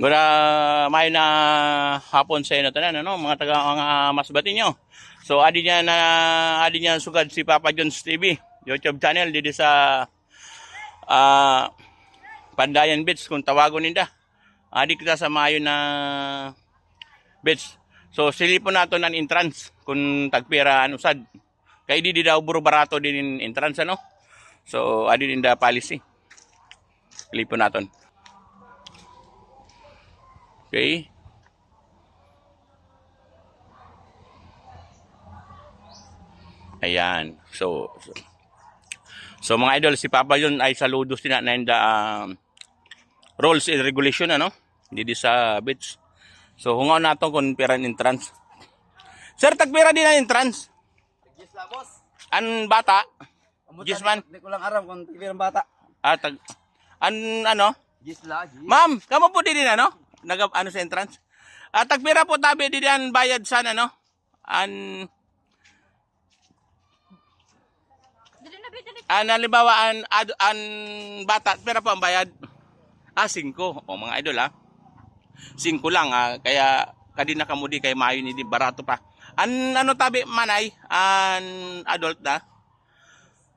Gura may na hapon sa inyo tanan ano mga taga mga masbati nyo. So adi niya na adi niya sugad si Papa John's TV YouTube channel dito sa ah Pandayan Beach kung tawagon ninda. Adi kita sa mayo na beach. So silipon nato ng entrance kung tagpira an usad. Kay di di daw buro barato din in entrance ano. So adi din da policy. Silipon naton. Okay. Ayan. So, so, so mga idol, si Papa yun ay saludos din na na the um, rules and regulation, ano? Didi sa beach. So, hungaw nato kung piran entrance. Sir, tagpira din ang entrance. Yes la, boss. An bata? Yes, man. Di ko lang aram kung ang bata. Ah, tag... An ano? Yes la, yes. Ma'am, kamo po din ano? Nag ano sa entrance? At tagpira po tabi din ang bayad sa ano? An An halimbawa an, ad, an bata, pera po ang bayad. Ah, 5. O mga idol ha. 5 lang ah. Kaya kadina kamudi kay mayo ni di barato pa. An ano tabi manay an adult na.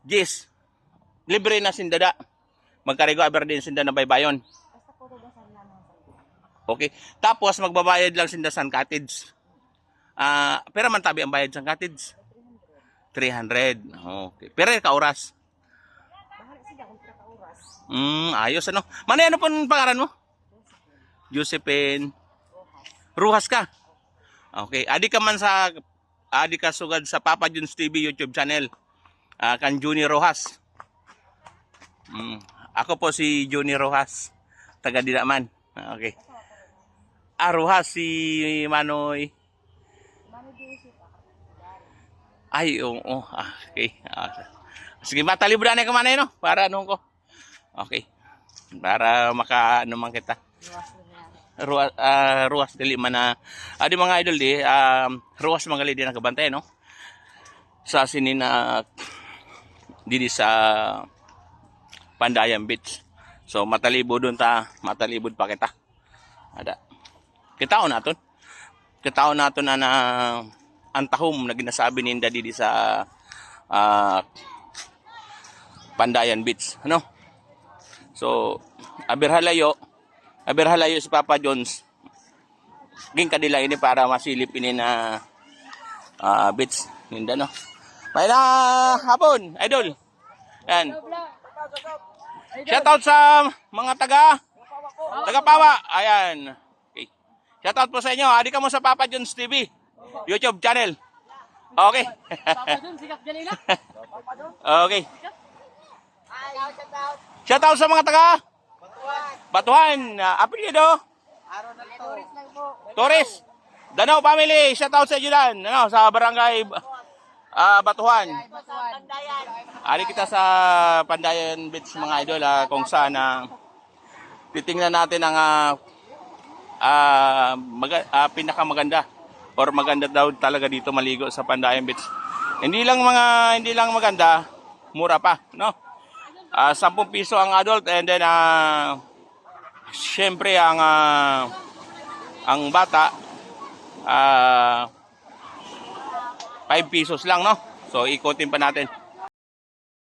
Yes. Libre na sindada. Magkarigo aber din sinda na baybayon. Okay. Tapos magbabayad lang sinda sa cottage. Ah, pero man tabi ang bayad sa cottage. 300. Okay. Pero ka oras. Mm, ayos ano. Manay ano pong pangalan mo? Josephine. Ruhas ka. Okay. Adi ka man sa adi ka sugad sa Papa John's TV YouTube channel. Ah, kan Junior Rojas. Mm. Ako po si Junior Rojas. Taga Dinaman. Okay. Ah, Rojas si Manoy. Ay, oo. oo. Ah, okay. Ah, sige, matalibran na ka manay, no? Para anong ko. Okay. Para maka, ano man kita. Ruas, ah, ruas dili man na. Adi mga idol di, um, ruas mga di nakabantay, no? Sa sinin na didi sa Pandayan Beach. So matalibo doon ta, matalibod pa kita. Ada. Kitaon naton. Kitaon naton na na ang na ginasabi ni Inda didi sa ah, Pandayan Beach, ano? So, aberhalayo, aberhalayo si Papa Jones. Ging kadila ini para masilip ini na ah, beach ninda no. May hapon, idol. Yan. Shoutout sa mga taga taga Pawa. Ayan. Shoutout po sa inyo. Adi ka mo sa Papa Jones TV YouTube channel. Okay. okay. Shoutout sa mga taga Batuhan. Uh, apelyido. Torres. Danau family. Shoutout sa inyo dyan. Ano, sa barangay ah, Batuhan. Ari kita sa Pandayan Beach mga idol ah, kung saan ah, titingnan natin ang ah, ah, maga- ah, pinakamaganda or maganda daw talaga dito maligo sa Pandayan Beach. Hindi lang mga hindi lang maganda, mura pa, no? Ah, 10 piso ang adult and then ah syempre ang ah, ang bata ah 5 pesos lang, no? So ikotin pa natin.